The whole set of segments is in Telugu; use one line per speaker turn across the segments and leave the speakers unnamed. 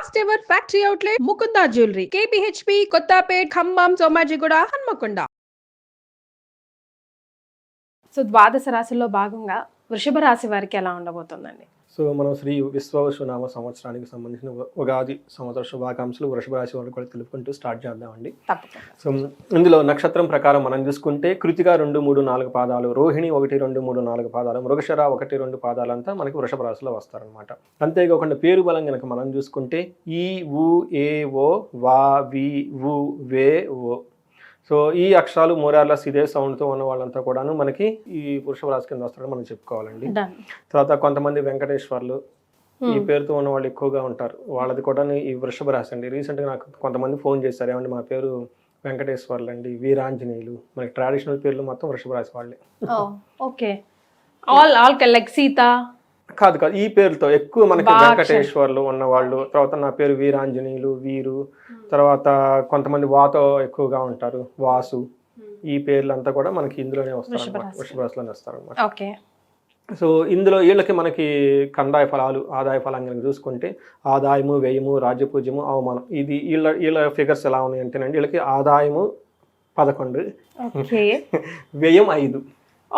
First ever factory outlet Mukunda jewellery KPHB Kothapet Khammam Somajiguda Hanamkonda
so ద్వాదశ రాశిలో భాగంగా వృషభ రాశి వారికి ఎలా ఉండబోతుందండి?
సో మనం శ్రీ విశ్వవసునామ సంవత్సరానికి సంబంధించిన ఉగాది సంవత్సర శుభాకాంక్షలు వృషభ రాశి వారికి కూడా తెలుపుకుంటూ స్టార్ట్ చేద్దామండి. సో ఇందులో నక్షత్రం ప్రకారం మనం చూసుకుంటే కృతిక రెండు మూడు నాలుగు పాదాలు రోహిణి ఒకటి రెండు మూడు నాలుగు పాదాలు మృగశర ఒకటి రెండు పాదాలంతా మనకి వృషభ రాశిలో వస్తారనమాట అంతేకాకుండా పేరు బలం కనుక మనం చూసుకుంటే ఈ ఉ ఏ ఓ వా వి వు వే ఓ. సో ఈ అక్షరాలు మోరార్లస్ ఇదే సౌండ్తో ఉన్న వాళ్ళంతా కూడాను మనకి ఈ వృషభ రాశి కింద వస్తారని మనం చెప్పుకోవాలండి. తర్వాత కొంతమంది వెంకటేశ్వర్లు ఈ పేరుతో ఉన్న వాళ్ళు ఎక్కువగా ఉంటారు. వాళ్ళది కూడా ఈ వృషభ రాశి అండి. రీసెంట్గా నాకు కొంతమంది ఫోన్ చేశారు. ఏమంటే మా పేరు వెంకటేశ్వర్లు అండి వీరాంజనేయులు. మనకి ట్రెడిషనల్ పేర్లు మొత్తం వృషభ రాశి వాళ్ళే.
Okay all all like Sita.
కాదు కాదు. ఈ పేరుతో ఎక్కువ మనకి వెంకటేశ్వర్లు ఉన్న వాళ్ళు తర్వాత నా పేరు వీరాంజనేయులు వీరు. తర్వాత కొంతమంది వాతో ఎక్కువగా ఉంటారు. వాసు ఈ పేర్లు అంతా కూడా మనకి ఇందులోనే వస్తారు
వృషభ రాశి.
వృషభ రాశిలోనే వస్తారు అనమాట
ఓకే.
సో ఇందులో వీళ్ళకి మనకి కందాయ ఫలాలు ఆదాయ ఫలం కనుక చూసుకుంటే ఆదాయము వ్యయము రాజ్యపూజ్యము అవమానం. ఇది వీళ్ళ వీళ్ళ ఫిగర్స్ ఎలా ఉన్నాయి అంటేనండి వీళ్ళకి ఆదాయము పదకొండు. వ్యయం ఐదు.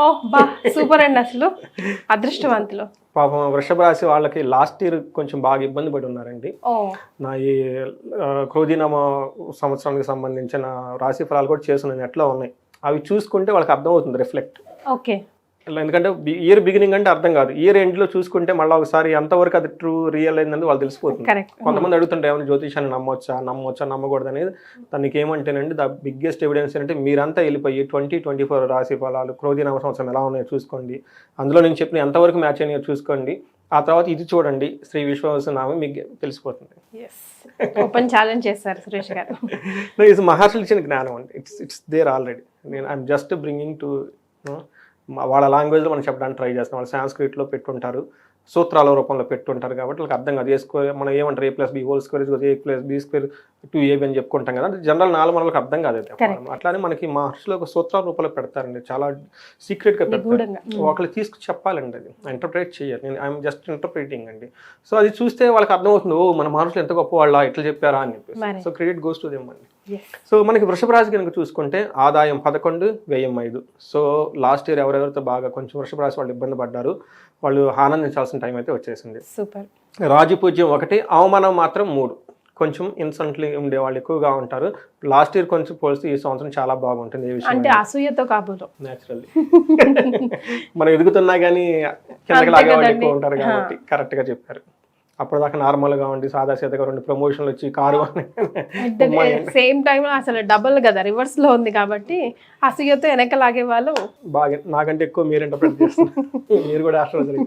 ఓ బా సూపర్ అండి అసలు. అదృష్టవంతులు.
పాపం వృషభ రాశి వాళ్ళకి లాస్ట్ ఇయర్ కొంచెం బాగా ఇబ్బంది పడి ఉన్నారండి. నా ఈ క్రోధీనామ సంవత్సరానికి సంబంధించిన రాశి ఫలాలు కూడా చేసిన నెట్లో ఉన్నాయి. అవి చూసుకుంటే వాళ్ళకి అర్థమవుతుంది రిఫ్లెక్ట్.
ఓకే.
ఎందుకంటే ఇయర్ బిగినింగ్ అంటే అర్థం కాదు. ఇయర్ ఎండ్లో చూసుకుంటే మళ్ళీ ఒకసారి ఎంతవరకు అది ట్రూ రియల్ అయిందని వాళ్ళు తెలిసిపోతుంది. కొంతమంది అడుగుతుంటే ఏమైనా జ్యోతిషాన్ని నమ్మొచ్చా? నమ్మొచ్చా? నమ్మకూడదు? అనేది దానికి ఏమంటేనండి ద బిగ్గెస్ట్ ఎవిడెన్స్ ఏంటంటే మీరంతా వెళ్ళిపోయి ట్వంటీ ట్వంటీ ఫోర్ రాశి ఫలాలు క్రోధీనామ సంవత్సరం ఎలా ఉన్నాయో చూసుకోండి. అందులో నేను చెప్పిన ఎంతవరకు మ్యాచ్ అయినాయో చూసుకోండి. ఆ తర్వాత ఇది చూడండి శ్రీ విశ్వనామం మీకు తెలిసిపోతుంది.
ఓపెన్ ఛాలెంజ్ సురేష్ గారు.
ఇది మహర్షులు ఇచ్చిన జ్ఞానం అండి. ఇట్స్ ఇట్స్ దేర్ ఆల్రెడీ నేను ఐఎమ్ జస్ట్ బ్రింగింగ్ టు వాళ్ళ లాంగ్వేజ్లో మనం చెప్పడానికి ట్రై చేస్తాం. వాళ్ళు సాంస్క్రిట్లో పెట్టుంటారు. సూత్రాల రూపంలో పెట్టుంటారు కాబట్టి వాళ్ళకి అర్థం కాదు. ఏ స్క్వేర్ మనం ఏమంటారు? A plus B whole square is A plus B square two AB అని చెప్పుకుంటాం కదా. జనరల్ నాలుగు మనలకు అర్థం కాదు.
Correct.
అట్లానే మనకి మహర్షులు ఒక సూత్రాల రూపంలో పెడతారండి. చాలా సీక్రెట్గా పెడతారు. ఒకళ్ళు తీసుకు చెప్పాలండి అది. ఇంటర్ప్రిట్ చేయాలి నేను ఐఎమ్ జస్ట్ ఇంటర్ప్రిటింగ్ అండి. సో అది చూస్తే వాళ్ళకి అర్థమవుతుంది. ఓ మన మహర్షులు ఎంత గొప్ప వాళ్ళ ఇట్లా చెప్పారా అని చెప్పేసి. So credit goes to them అండి. సో మనకి వృషభ రాశి కనుక చూసుకుంటే ఆదాయం పదకొండు వ్యయం ఐదు. సో లాస్ట్ ఇయర్ ఎవరెవరితో బాగా కొంచెం వృషభ రాశి వాళ్ళు ఇబ్బంది పడ్డారు వాళ్ళు ఆనందించాల్సిన టైం అయితే వచ్చేసింది.
సూపర్
రాజపూజ్యం ఒకటి అవమానం మాత్రం మూడు. కొంచెం ఇన్సెంట్లీ ఉండే వాళ్ళు ఎక్కువగా ఉంటారు. లాస్ట్ ఇయర్ కొంచెం పోలిస్తే ఈ సంవత్సరం చాలా బాగుంటుంది ఏ విషయం
అంటే అసూయతో కాబోలు.
న్యాచురల్లీ మనం ఎదుగుతున్నా కానీ కిందకి లాగే వాళ్ళు. ఎక్కువ ఉంటారు కాబట్టి కరెక్ట్గా చెప్పారు. అప్పటిదాకా నార్మల్గా ఉండి సాదా సీతగా రెండు ప్రమోషన్లు వచ్చి కారు
సేమ్ టైం అసలు డబుల్ కదా రివర్స్లో ఉంది కాబట్టి అసూయతో వెనక లాగే వాళ్ళు
బాగా నాకంటే ఎక్కువ మీరు ఇంటర్ప్రిట్ చేస్తున్నారు. మీరు కూడా ఆస్ట్రాలజర్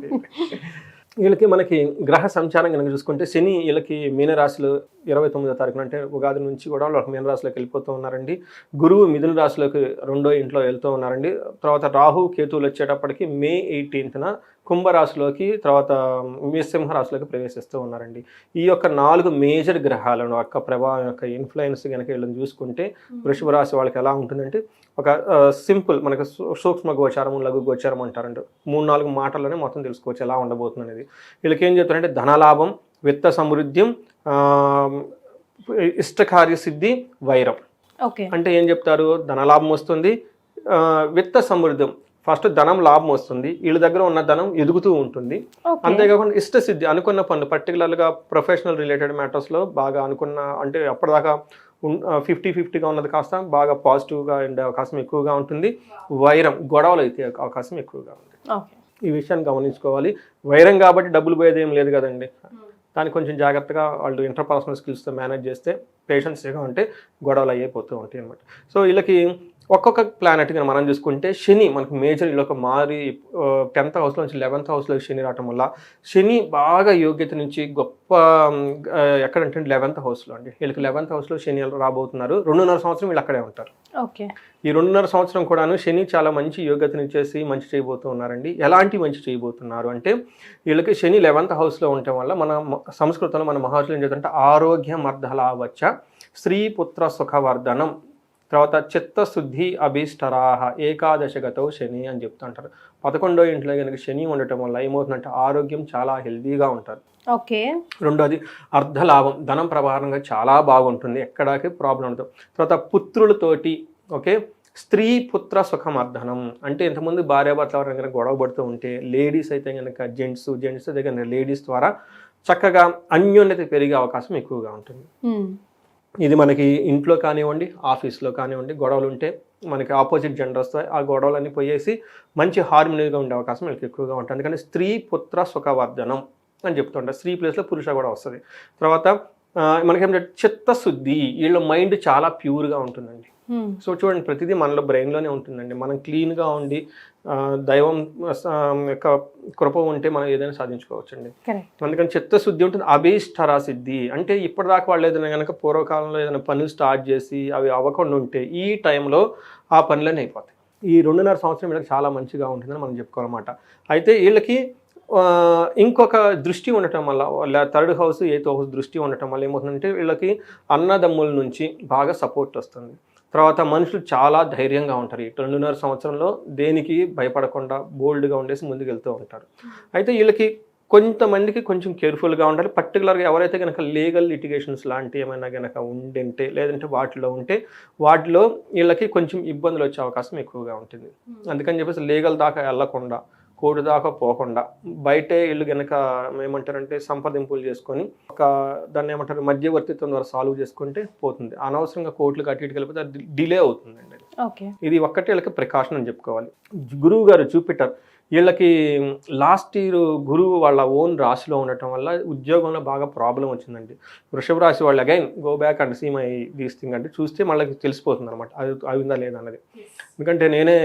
వీళ్ళకి మనకి గ్రహ సంచారం కనుక చూసుకుంటే శని వీళ్ళకి మీనరాశిలో ఇరవై తొమ్మిదో తారీఖున అంటే ఉగాది నుంచి కూడా వాళ్ళు మీనరాశిలోకి వెళ్ళిపోతూ ఉన్నారండి. గురువు మిథున రాశిలోకి రెండో ఇంట్లో వెళ్తూ ఉన్నారండి. తర్వాత రాహు కేతువులు వచ్చేటప్పటికి మే ఎయిటీన్త్న కుంభరాశిలోకి తర్వాత మీ సింహరాశిలోకి ప్రవేశిస్తూ ఉన్నారండి. ఈ యొక్క నాలుగు మేజర్ గ్రహాలను యొక్క ప్రభావం యొక్క ఇన్ఫ్లుయెన్స్ కనుక వీళ్ళని చూసుకుంటే వృషభ రాశి వాళ్ళకి ఎలా ఉంటుందంటే ఒక సింపుల్ మనకు సూక్ష్మ గోచారం లఘు గోచారం అంటారంట. మూడు నాలుగు మాటల్లోనే మొత్తం తెలుసుకోవచ్చు ఎలా ఉండబోతుంది అనేది వీళ్ళకి ఏం చెప్తారంటే ధనలాభం విత్త సమృద్ధ్యం ఆ, ఇష్టకార్య సిద్ధి వైరం.
ఓకే.
అంటే ఏం చెప్తారు? ధనలాభం వస్తుంది విత్త సమృద్ధం ఫస్ట్ ధనం లాభం వస్తుంది వీళ్ళ దగ్గర ఉన్న ధనం ఎదుగుతూ ఉంటుంది. అంతేకాకుండా ఇష్ట సిద్ధి అనుకున్న పనులు పర్టికులర్గా ప్రొఫెషనల్ రిలేటెడ్ మ్యాటర్స్లో బాగా అనుకున్న అంటే అప్పటిదాకా ఫిఫ్టీ ఫిఫ్టీగా ఉన్నది కాస్త బాగా పాజిటివ్గా ఉండే అవకాశం ఎక్కువగా ఉంటుంది. వైరం గొడవలు అయితే అవకాశం ఎక్కువగా ఉంది ఈ విషయాన్ని గమనించుకోవాలి. వైరం కాబట్టి డబ్బులు పోయేది ఏం లేదు కదండి. దాన్ని కొంచెం జాగ్రత్తగా వాళ్ళు ఇంటర్పర్సనల్ స్కిల్స్తో మేనేజ్ చేస్తే పేషెన్స్గా ఉంటే గొడవలు అయిపోతూ ఉంటాయి అనమాట సో వీళ్ళకి ఒక్కొక్క ప్లానెట్గా మనం చూసుకుంటే శని మనకు మేజర్ వీళ్ళకి మారి టెన్త్ హౌస్లో నుంచి లెవెన్త్ హౌస్లో శని రావటం వల్ల శని బాగా యోగ్యత నుంచి గొప్ప ఎక్కడంటే లెవెన్త్ హౌస్లో అండి. వీళ్ళకి లెవెన్త్ హౌస్లో శని రాబోతున్నారు? రెండున్నర సంవత్సరం వీళ్ళు అక్కడే ఉంటారు.
ఓకే.
ఈ రెండున్నర సంవత్సరం కూడాను శని చాలా మంచి యోగ్యతనిచ్చేసి మంచి చేయబోతూ ఉన్నారండి ఎలాంటి మంచి చేయబోతున్నారు అంటే వీళ్ళకి శని లెవెన్త్ హౌస్లో ఉండటం వల్ల మన సంస్కృతంలో మన మహర్షులు ఏం చెప్తుంటే ఆరోగ్య మర్దలావచ్చ స్త్రీ పుత్ర సుఖవర్ధనం. తర్వాత చిత్తశుద్ధి అభీష్టరాహ ఏకాదశగతో శని అని చెప్తుంటారు. పదకొండో ఇంట్లో కనుక శని ఉండటం వల్ల ఏమవుతుందంటే ఆరోగ్యం చాలా హెల్దీగా ఉంటారు.
ఓకే.
రెండోది అర్ధలాభం ధనం ప్రవాహంగా చాలా బాగుంటుంది ఎక్కడాకి ప్రాబ్లం ఉండదు. తర్వాత పుత్రులతోటి ఓకే స్త్రీ పుత్ర సుఖం అర్ధనం అంటే ఇంతకుముందు భార్యాభర్తలు ఎవరైనా కనుక గొడవ పడుతూ ఉంటే లేడీస్ అయితే కనుక జెంట్స్ జెంట్స్ అయితే కనుక లేడీస్ ద్వారా చక్కగా అన్యోన్యత పెరిగే అవకాశం ఎక్కువగా ఉంటుంది. ఇది మనకి ఇంట్లో కానివ్వండి ఆఫీస్లో కానివ్వండి గొడవలు ఉంటే మనకి ఆపోజిట్ జెండర్ వస్తాయి. ఆ గొడవలన్నీ పోయేసి మంచి హార్మోనీగా ఉండే అవకాశం మనకి ఎక్కువగా ఉంటుంది. అందుకని స్త్రీ పుత్ర సుఖవర్ధనం అని చెప్తుంటారు. స్త్రీ ప్లేస్లో పురుష కూడా వస్తుంది. తర్వాత ఆ, మనకేంటంటే చిత్తశుద్ధి వీళ్ళ మైండ్ చాలా ప్యూర్గా ఉంటుందండి. సో చూడండి ప్రతిదీ మనలో బ్రెయిన్లోనే ఉంటుందండి. మనం క్లీన్గా ఉండి దైవం యొక్క కృప ఉంటే మనం ఏదైనా సాధించుకోవచ్చండి. అందుకని చిత్తశుద్ధి ఉంటుంది అభీష్టరా సిద్ధి అంటే ఇప్పటిదాకా వాళ్ళు ఏదైనా కనుక పూర్వకాలంలో ఏదైనా పనులు స్టార్ట్ చేసి అవి అవ్వకుండా ఉంటే ఈ టైంలో ఆ పనులన్నీ అయిపోతాయి. ఈ రెండున్నర సంవత్సరం వీళ్ళకి చాలా మంచిగా ఉంటుందని మనం చెప్పుకోవాలన్నమాట. అయితే వీళ్ళకి ఇంకొక దృష్టి ఉండటం వల్ల థర్డ్ హౌస్ ఎయిత్ హౌస్ దృష్టి ఉండటం వల్ల ఏమవుతుందంటే వీళ్ళకి అన్నదమ్ముల నుంచి బాగా సపోర్ట్ వస్తుంది. తర్వాత మనుషులు చాలా ధైర్యంగా ఉంటారు. ఈ రెండున్నర సంవత్సరంలో దేనికి భయపడకుండా బోల్డ్గా ఉండేసి ముందుకు వెళ్తూ ఉంటారు. అయితే వీళ్ళకి కొంతమందికి కొంచెం కేర్ఫుల్గా ఉండాలి. పర్టికులర్గా ఎవరైతే కనుక లీగల్ లిటిగేషన్స్ లాంటి ఏమైనా కనుక ఉండింటే లేదంటే వాటిలో ఉంటే వాటిలో వీళ్ళకి కొంచెం ఇబ్బందులు వచ్చే అవకాశం ఎక్కువగా ఉంటుంది. అందుకని చెప్పేసి లీగల్ దాకా వెళ్ళకుండా కోర్టు దాకా పోకుండా బయటే వీళ్ళు కనుక ఏమంటారంటే సంప్రదింపులు చేసుకొని ఒక దాన్ని ఏమంటారు మధ్యవర్తిత్వం ద్వారా సాల్వ్ చేసుకుంటే పోతుంది. అనవసరంగా కోర్టులకు అటు ఇటుకి వెళ్ళిపోతే అది డిలే అవుతుందండి ఇది ఒక్కటే ప్రికాషన్ అని చెప్పుకోవాలి. గురువు గారు జూపిటర్ వీళ్ళకి లాస్ట్ ఇయర్ గురువు వాళ్ళ ఓన్ రాశిలో ఉండటం వల్ల ఉద్యోగంలో బాగా ప్రాబ్లం వచ్చిందండి. వృషభ రాశి వాళ్ళు again go back and seem I these thing అంటే చూస్తే మళ్ళీ తెలిసిపోతుంది అనమాట అది అయిందా లేదా అన్నది. ఎందుకంటే నేనే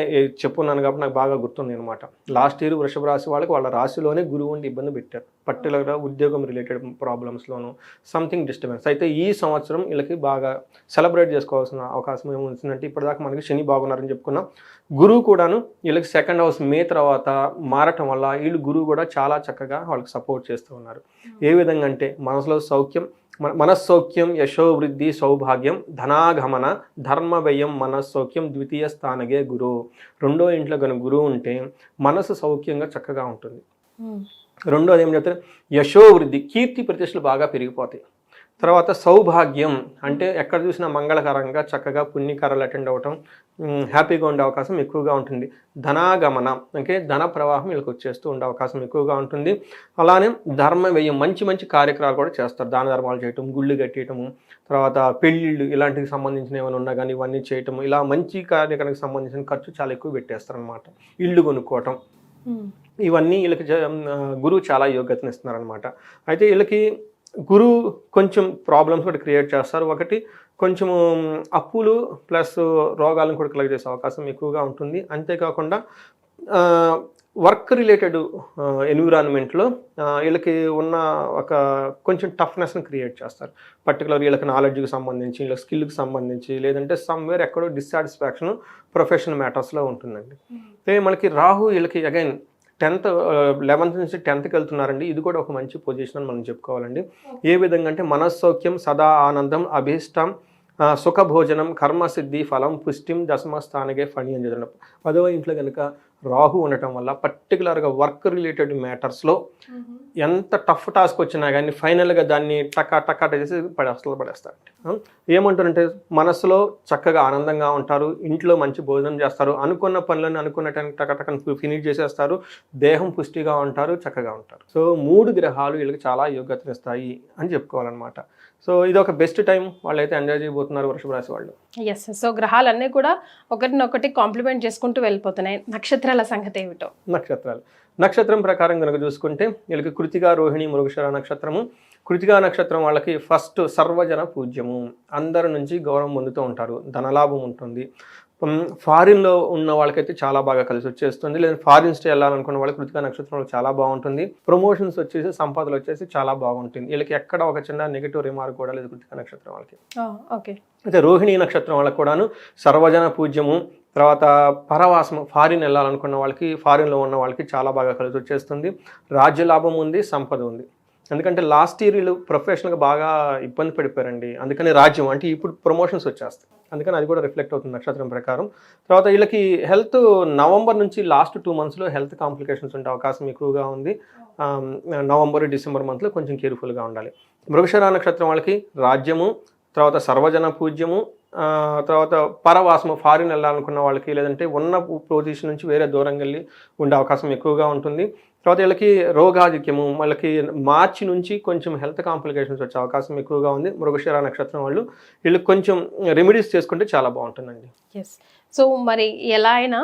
చెప్పున్నాను కాబట్టి నాకు బాగా గుర్తుంది అనమాట లాస్ట్ ఇయర్ వృషభ రాశి వాళ్ళకి వాళ్ళ రాశిలోనే గురువు ఉండి ఇబ్బంది పెట్టారు. పర్టికులర్గా ఉద్యోగం రిలేటెడ్ ప్రాబ్లమ్స్లోను సంథింగ్ డిస్టర్బెన్స్ అయితే ఈ సంవత్సరం వీళ్ళకి బాగా సెలబ్రేట్ చేసుకోవాల్సిన అవకాశం ఏమవుతుందంటే ఇప్పటిదాకా మనకి శని బాగున్నారని చెప్పుకున్నాం. గురువు కూడాను వీళ్ళకి సెకండ్ హౌస్ మే తర్వాత మారటం వల్ల వీళ్ళు గురువు కూడా చాలా చక్కగా వాళ్ళకి సపోర్ట్ చేస్తూ ఉన్నారు. ఏ విధంగా అంటే మనసులో సౌఖ్యం మన మనస్సౌఖ్యం యశోవృద్ధి సౌభాగ్యం ధనాగమన ధర్మ వ్యయం మనస్సౌఖ్యం ద్వితీయ స్థానగే గురువు. రెండో ఇంట్లో కనుక గురువు ఉంటే మనసు సౌఖ్యంగా చక్కగా ఉంటుంది.
రెండోది
ఏం చెప్తారు? యశోవృద్ధి కీర్తి ప్రతిష్టలు బాగా పెరిగిపోతాయి. తర్వాత సౌభాగ్యం అంటే ఎక్కడ చూసినా మంగళకరంగా చక్కగా పుణ్యకారాలు అటెండ్ అవ్వటం హ్యాపీగా ఉండే అవకాశం ఎక్కువగా ఉంటుంది. ధనాగమన అంటే ధన ప్రవాహం వీళ్ళకి వచ్చేస్తూ ఉండే అవకాశం ఎక్కువగా ఉంటుంది. అలానే ధర్మ వ్యయం మంచి మంచి కార్యక్రమాలు కూడా చేస్తారు. దాన ధర్మాలు చేయటం గుళ్ళు కట్టేయటము తర్వాత పెళ్ళిళ్ళు ఇలాంటికి సంబంధించిన ఏమైనా ఉన్నా కానీ ఇవన్నీ చేయటం ఇలా మంచి కార్యక్రమానికి సంబంధించిన ఖర్చు చాలా ఎక్కువ పెట్టేస్తారు అనమాట ఇల్లు కొనుక్కోవటం. ఇవన్నీ వీళ్ళకి గురువు చాలా యోగ్యతను ఇస్తున్నారనమాట అయితే వీళ్ళకి గురువు కొంచెం ప్రాబ్లమ్స్ కూడా క్రియేట్ చేస్తారు. ఒకటి కొంచెము అప్పులు ప్లస్ రోగాలను కూడా కలగ చేసే అవకాశం ఎక్కువగా ఉంటుంది. అంతేకాకుండా వర్క్ రిలేటెడ్ ఎన్విరాన్మెంట్లో వీళ్ళకి ఉన్న ఒక కొంచెం టఫ్నెస్ని క్రియేట్ చేస్తారు. పర్టికులర్ వీళ్ళకి నాలెడ్జ్కి సంబంధించి వీళ్ళకి స్కిల్కి సంబంధించి లేదంటే సమ్వేర్ ఎక్కడో డిస్సాటిస్ఫాక్షన్ ప్రొఫెషనల్ మ్యాటర్స్లో ఉంటుందండి. అయితే మనకి రాహు వీళ్ళకి అగైన్ టెన్త్ లెవెన్త్ నుంచి టెన్త్కి వెళ్తున్నారండి. ఇది కూడా ఒక మంచి పొజిషన్ అని మనం చెప్పుకోవాలండి. ఏ విధంగా అంటే మనస్సౌఖ్యం సదా ఆనందం అభీష్టం సుఖభోజనం కర్మసిద్ధి ఫలం పుష్టిం దశమ స్థానగే ఫణి అని చదవడం పదవ ఇంట్లో కనుక రాహు ఉండటం వల్ల పర్టికులర్గా వర్క్ రిలేటెడ్ మ్యాటర్స్లో ఎంత టఫ్ టాస్క్ వచ్చినా కానీ ఫైనల్గా దాన్ని టకా టకా చేసి పడేస్తారు పడేస్తారు ఏమంటారంటే మనసులో చక్కగా ఆనందంగా ఉంటారు ఇంట్లో మంచి భోజనం చేస్తారు అనుకున్న పనులను అనుకున్న టైం టక టకని ఫినిష్ చేసేస్తారు దేహం పుష్టిగా ఉంటారు చక్కగా ఉంటారు. సో మూడు గ్రహాలు వీళ్ళకి చాలా యోగ్యతనిస్తాయి అని చెప్పుకోవాలన్నమాట. సో ఇది ఒక బెస్ట్ టైం వాళ్ళైతే ఎంజాయ్ చేయబోతున్నారు వృషభ రాశి వాళ్ళు.
ఎస్ సో గ్రహాలన్నీ కూడా ఒకరినొకటి కాంప్లిమెంట్ చేసుకుంటూ వెళ్ళిపోతున్నాయి. నక్షత్రాల సంగతి ఏమిటో?
నక్షత్రాలు. నక్షత్రం ప్రకారం కనుక చూసుకుంటే వీళ్ళకి కృతిగా రోహిణి మృగశిర నక్షత్రము. కృతిగా నక్షత్రం వాళ్ళకి ఫస్ట్ సర్వజన పూజ్యము. అందరి నుంచి గౌరవం పొందుతూ ఉంటారు. ధనలాభం ఉంటుంది. ఫారిన్లో ఉన్న వాళ్ళకైతే చాలా బాగా కలిసి వచ్చేస్తుంది. లేదా ఫారిన్ స్టే వెళ్ళాలనుకున్న వాళ్ళకి కృతికా నక్షత్రం వాళ్ళకి చాలా బాగుంటుంది. ప్రమోషన్స్ వచ్చేసి సంపదలు వచ్చేసి చాలా బాగుంటుంది. వీళ్ళకి ఎక్కడ ఒక చిన్న నెగిటివ్ రిమార్క్ కూడా లేదు కృతికా నక్షత్రం వాళ్ళకి.
ఓకే.
అయితే రోహిణి నక్షత్రం వాళ్ళకి కూడాను సర్వజన పూజ్యము తర్వాత పరవాసము ఫారిన్ వెళ్ళాలనుకున్న వాళ్ళకి ఫారిన్లో ఉన్న వాళ్ళకి చాలా బాగా కలిసి వచ్చేస్తుంది. రాజ్య లాభం ఉంది సంపద ఉంది. ఎందుకంటే లాస్ట్ ఇయర్ వీళ్ళు ప్రొఫెషనల్గా బాగా ఇబ్బంది పడిపోయారండి. అందుకని రాజ్యం అంటే ఇప్పుడు ప్రమోషన్స్ వచ్చేస్తాయి. అందుకని అది కూడా రిఫ్లెక్ట్ అవుతుంది నక్షత్రం ప్రకారం. తర్వాత వీళ్ళకి హెల్త్ నవంబర్ నుంచి లాస్ట్ టూ మంత్స్లో హెల్త్ కాంప్లికేషన్స్ ఉండే అవకాశం ఎక్కువగా ఉంది. నవంబర్ డిసెంబర్ మంత్లో కొంచెం కేర్ఫుల్గా ఉండాలి. మృగశిర నక్షత్రం వాళ్ళకి రాజ్యము తర్వాత సర్వజన పూజ్యము తర్వాత పరవాసము ఫారిన్ వెళ్ళాలనుకున్న వాళ్ళకి లేదంటే ఉన్న పొజిషన్ నుంచి వేరే దూరం వెళ్ళి ఉండే అవకాశం ఎక్కువగా ఉంటుంది. తర్వాత వీళ్ళకి రోగాధిక్యము వాళ్ళకి మార్చి నుంచి కొంచెం హెల్త్ కాంప్లికేషన్స్ వచ్చే అవకాశం ఎక్కువగా ఉంది. మృగశిర నక్షత్రం వాళ్ళు వీళ్ళు కొంచెం రెమెడీస్ చేసుకుంటే చాలా బాగుంటుందండి.
ఎస్ సో మరి ఎలా అయినా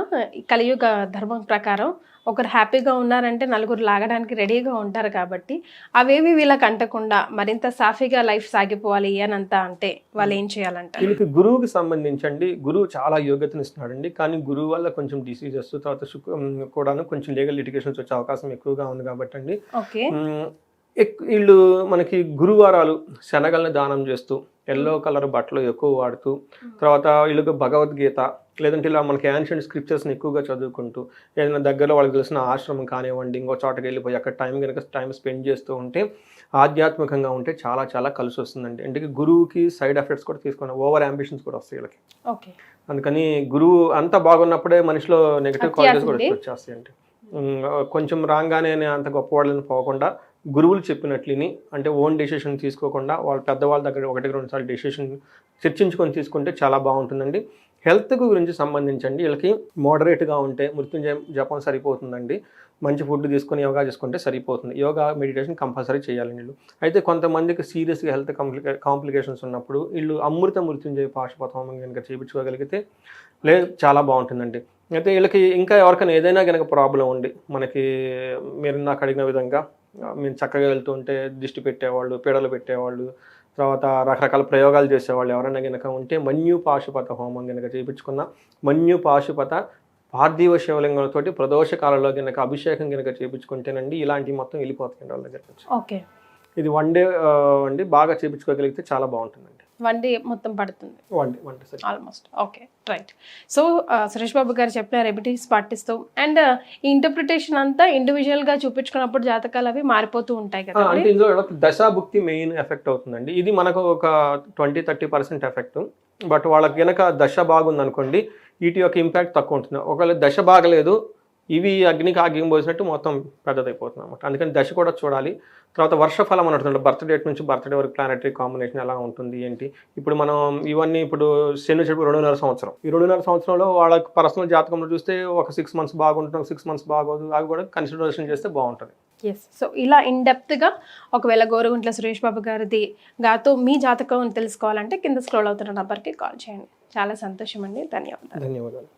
కలియుగ ధర్మం ప్రకారం ఒకరు హ్యాపీగా ఉన్నారంటే నలుగురు లాగడానికి రెడీగా ఉంటారు కాబట్టి అవేవి వీళ్ళకి అంటకుండా మరింత సాఫీగా లైఫ్ సాగిపోవాలి అనంత అంటే వాళ్ళు ఏం చేయాలంట?
వీళ్ళకి గురువుకి సంబంధించండి. గురువు చాలా యోగ్యతను ఇస్తున్నాడండి. కానీ గురువు వల్ల కొంచెం డిసీజెస్ తర్వాత కూడాను కొంచెం లీగల్ లిటిగేషన్స్ వచ్చే అవకాశం ఎక్కువగా ఉంది కాబట్టి అండి వీళ్ళు మనకి గురువారాలు శనగల్ని దానం చేస్తూ ఎల్లో కలర్ బట్టలు ఎక్కువ వాడుతూ తర్వాత వీళ్ళకి భగవద్గీత లేదంటే ఇలా మనకి యాన్షియంట్ స్క్రిప్చర్స్ని ఎక్కువగా చదువుకుంటూ ఏదైనా దగ్గరలో వాళ్ళకి తెలిసిన ఆశ్రమం కానివ్వండి ఇంకో చోటకి వెళ్ళిపోయి అక్కడ టైం కనుక టైం స్పెండ్ చేస్తూ ఉంటే ఆధ్యాత్మికంగా ఉంటే చాలా చాలా కలిసి వస్తుందండి. అంటే గురువుకి సైడ్ ఎఫెక్ట్స్ కూడా తీసుకున్నాం ఓవర్ అంబిషన్స్ కూడా వస్తాయి వీళ్ళకి.
ఓకే.
అందుకని గురువు అంత బాగున్నప్పుడే మనిషిలో నెగిటివ్ క్వాలిటీస్ కూడా
అత్యాసండి.
వచ్చేస్తాయి అంటే కొంచెం రాగానే అంత గొప్పవాళ్ళని పోకుండా గురువులు చెప్పినట్లుని అంటే ఓన్ డెసిషన్ తీసుకోకుండా వాళ్ళ పెద్దవాళ్ళ దగ్గర ఒకటి రెండు సార్లు డెసిషన్ చర్చించుకొని తీసుకుంటే చాలా బాగుంటుందండి. హెల్త్ గురించి సంబంధించండి. వీళ్ళకి మోడరేట్గా ఉంటే మృత్యుంజయ జపం సరిపోతుందండి. మంచి ఫుడ్ తీసుకొని యోగా చేసుకుంటే సరిపోతుంది. యోగా మెడిటేషన్ కంపల్సరీ చేయాలి వీళ్ళు. అయితే కొంతమందికి సీరియస్గా హెల్త్ కాంప్లికే కాంప్లికేషన్స్ ఉన్నప్పుడు వీళ్ళు అమృత మృత్యుంజయ పాశుపథం కనుక చేయించుకోగలిగితే లేదు చాలా బాగుంటుందండి. అయితే వీళ్ళకి ఇంకా ఎవరికైనా ఏదైనా కనుక ప్రాబ్లం ఉండి మనకి మీరు నాకు అడిగిన విధంగా మేము చక్కగా వెళ్తుంటే దిష్టి పెట్టేవాళ్ళు పీడలు పెట్టేవాళ్ళు తర్వాత రకరకాల ప్రయోగాలు చేసేవాళ్ళు. ఎవరైనా కనుక ఉంటే మన్యు పాశుపత హోమం కనుక చేయించుకున్న మన్యు పాశుపత పార్థివ శివలింగంతోటి ప్రదోష కాలంలో కనుక అభిషేకం కనుక చేయించుకుంటేనండి ఇలాంటివి మొత్తం వెళ్ళిపోతాయండి వాళ్ళ దగ్గర నుంచి.
ఓకే.
ఇది వన్ డే అండి బాగా చేయించుకోగలిగితే చాలా బాగుంటుందండి.
వన్ డే మొత్తం పడుతుంది. Almost okay right so Suresh Babu garu చెప్పిన రెమిడీస్ పాటిస్తూ అండ్ ఈ ఇంటర్ప్రిటేషన్ అంతా ఇండివిజువల్గా చూపించుకున్నప్పుడు జాతకాలు అవి మారిపోతూ ఉంటాయి కదా
అంటే ఇందులో దశాభుక్తి మెయిన్ ఎఫెక్ట్ అవుతుందండి. ఇది మనకు ఒక twenty thirty percent effect. But వాళ్ళకి గనక దశ బాగుంది అనుకోండి వీటి యొక్క ఇంపాక్ట్ తక్కువ ఉంటుంది. ఒకవేళ దశ బాగలేదు ఇవి అగ్నికి ఆగ్యం పోసినట్టు మొత్తం పెద్దదైపోతుంది అనమాట అందుకని దశ కూడా చూడాలి. తర్వాత వర్షఫలం అని బర్త్ డేట్ నుంచి బర్త్ డే వరకు ప్లానటరీ కాంబినేషన్ ఎలా ఉంటుంది ఏంటి? ఇప్పుడు మనం ఇవన్నీ ఇప్పుడు శని చెప్పి రెండున్నర సంవత్సరం. ఈ రెండున్నర సంవత్సరంలో వాళ్ళకి పర్సనల్ జాతకంలో చూస్తే ఒక సిక్స్ మంత్స్ బాగుంటుంది సిక్స్ మంత్స్ బాగోదు అవి కూడా కన్సిడరేషన్ చేస్తే బాగుంటుంది.
ఎస్ సో ఇలా ఇన్గా ఒకవేళ గోరుగుంట్ల సురేష్ బాబు గారిది గాతో మీ జాతకం తెలుసుకోవాలంటే కింద స్క్రోల్ అవుతున్న నంబర్కి కాల్ చేయండి. చాలా సంతోషం అండి ధన్యవాదాలు.
ధన్యవాదాలు.